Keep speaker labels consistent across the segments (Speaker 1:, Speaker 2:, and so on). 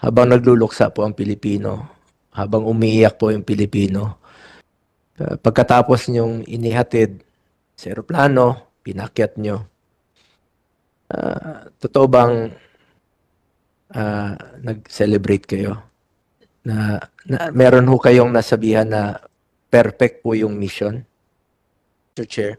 Speaker 1: habang nagluluksa po ang Pilipino, habang umiiyak po yung Pilipino. Uh, Pagkatapos niyong inihatid sa eroplano, pinakyat niyo. Ah, totoo bang ah, nag-celebrate kayo? Na, na meron ho kayong nasabihan na perfect po yung mission? Mr. Chair.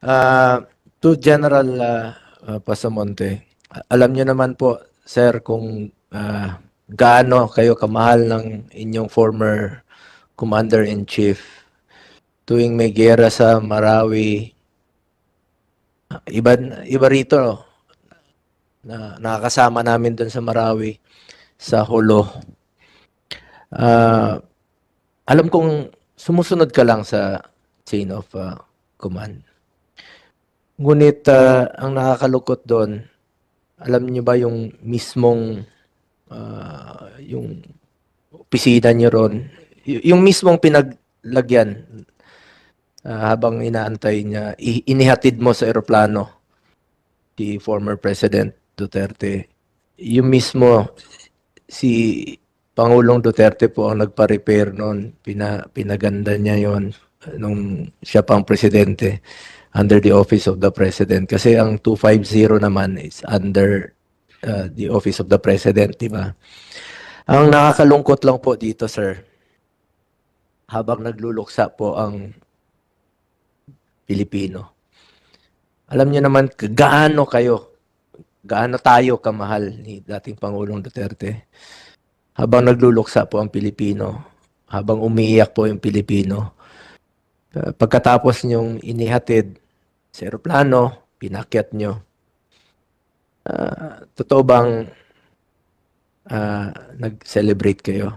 Speaker 1: Ah, to General ah, ah, Pasamonte, alam niyo naman po, sir, kung ah, gaano kayo kamahal ng inyong former Commander-in-Chief tuwing may gera sa Marawi. ah, Iba, iba rito, na nakakasama namin doon sa Marawi, sa Holo. Ah, alam kong sumusunod ka lang sa chain of ah, command. Ngunit ah, ang nakakalukot doon, alam niyo ba yung mismong ah, yung opisina niyo ron, y- yung mismong pinaglagyan ah, habang inaantay niya, inihatid mo sa eroplano si former President Duterte. Yung mismo si Pangulong Duterte po ang nagpa-repair noon. Pina, pinaganda niya yon nung siya pang presidente under the office of the president. Kasi ang 250 naman is under uh, the office of the president, di ba? Ang nakakalungkot lang po dito, sir, habang nagluluksa po ang Pilipino. Alam niyo naman gaano kayo, gaano tayo kamahal ni dating Pangulong Duterte. Habang nagluluksa po ang Pilipino, habang umiiyak po yung Pilipino, uh, pagkatapos niyong inihatid sa eroplano, pinakyat niyo. Ah, totoo bang ah, nag-celebrate kayo?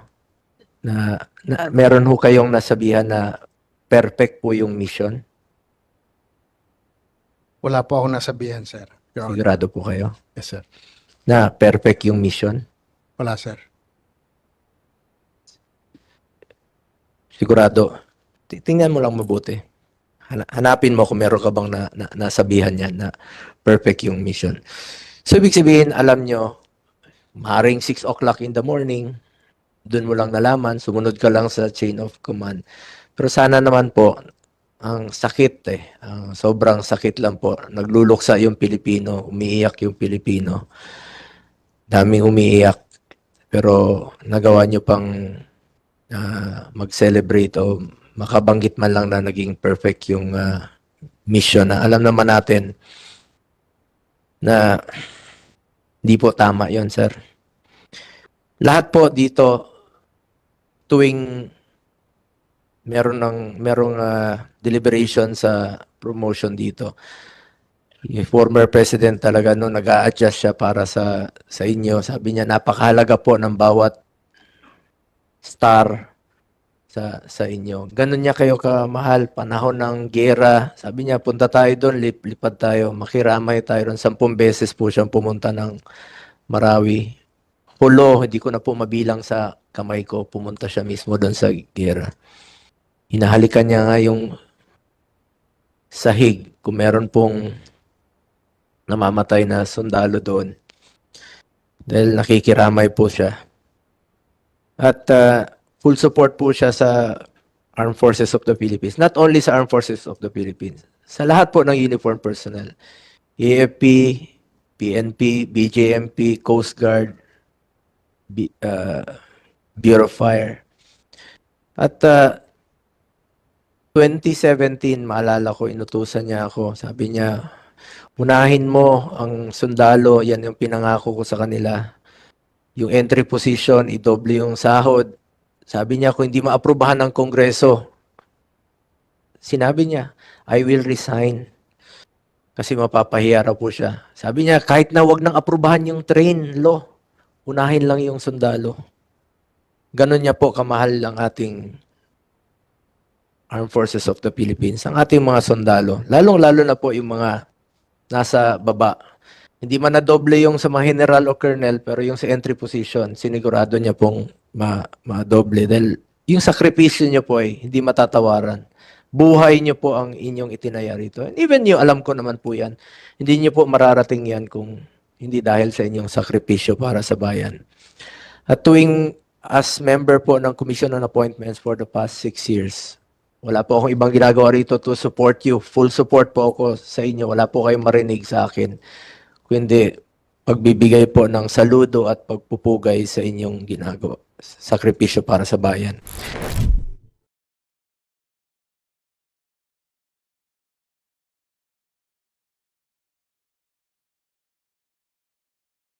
Speaker 1: Na, na meron ho kayong nasabihan na perfect po yung mission?
Speaker 2: Wala po ako nasabihan, sir. Your Honor.
Speaker 1: Sigurado po kayo
Speaker 2: Yes, sir.
Speaker 1: na perfect yung mission?
Speaker 2: Wala, sir.
Speaker 1: Sigurado. Ti- Tingnan mo lang mabuti. Hana- Hanapin mo kung meron ka bang na, na, nasabihan yan na perfect yung mission. So, ibig sabihin, alam nyo, maring 6 o'clock in the morning, dun mo lang nalaman, sumunod ka lang sa chain of command. Pero sana naman po, ang sakit eh, ang sobrang sakit lang po. Nagluluksa yung Pilipino, umiiyak yung Pilipino. Daming umiiyak. Pero nagawa nyo pang ah, mag-celebrate o makabanggit man lang na naging perfect yung ah, mission alam naman natin na hindi po tama yon sir. Lahat po dito tuwing meron ng merong ah, deliberation sa promotion dito. Yung former president talaga no nag-a-adjust siya para sa sa inyo. Sabi niya napakahalaga po ng bawat star sa sa inyo. Ganun niya kayo kamahal panahon ng gera. Sabi niya punta tayo doon, lip, lipad tayo, makiramay tayo doon. Sampung beses po siyang pumunta ng Marawi. Hulo, hindi ko na po mabilang sa kamay ko. Pumunta siya mismo doon sa gera. Hinahalikan niya nga yung sahig kung meron pong namamatay na sundalo doon. Dahil nakikiramay po siya. At uh, full support po siya sa Armed Forces of the Philippines. Not only sa Armed Forces of the Philippines. Sa lahat po ng uniform personnel. AFP, PNP, BJMP, Coast Guard, B, uh, Bureau of Fire. At uh, 2017, maalala ko, inutusan niya ako. Sabi niya, unahin mo ang sundalo, yan yung pinangako ko sa kanila yung entry position, idoble yung sahod. Sabi niya, kung hindi maaprubahan ng Kongreso, sinabi niya, I will resign. Kasi mapapahiya po siya. Sabi niya, kahit na wag nang aprubahan yung train law, unahin lang yung sundalo. Ganon niya po kamahal ang ating Armed Forces of the Philippines, ang ating mga sundalo. Lalong-lalo na po yung mga nasa baba. Hindi man na doble yung sa mga general o colonel, pero yung sa entry position, sinigurado niya pong ma madoble dahil yung sakripisyo niyo po ay hindi matatawaran. Buhay niyo po ang inyong itinaya rito. And even you, alam ko naman po yan, hindi niyo po mararating yan kung hindi dahil sa inyong sakripisyo para sa bayan. At tuwing as member po ng Commission on Appointments for the past six years, wala po akong ibang ginagawa rito to support you. Full support po ako sa inyo. Wala po kayong marinig sa akin. Kundi pagbibigay po ng saludo at pagpupugay sa inyong ginagawa, sakripisyo para sa bayan.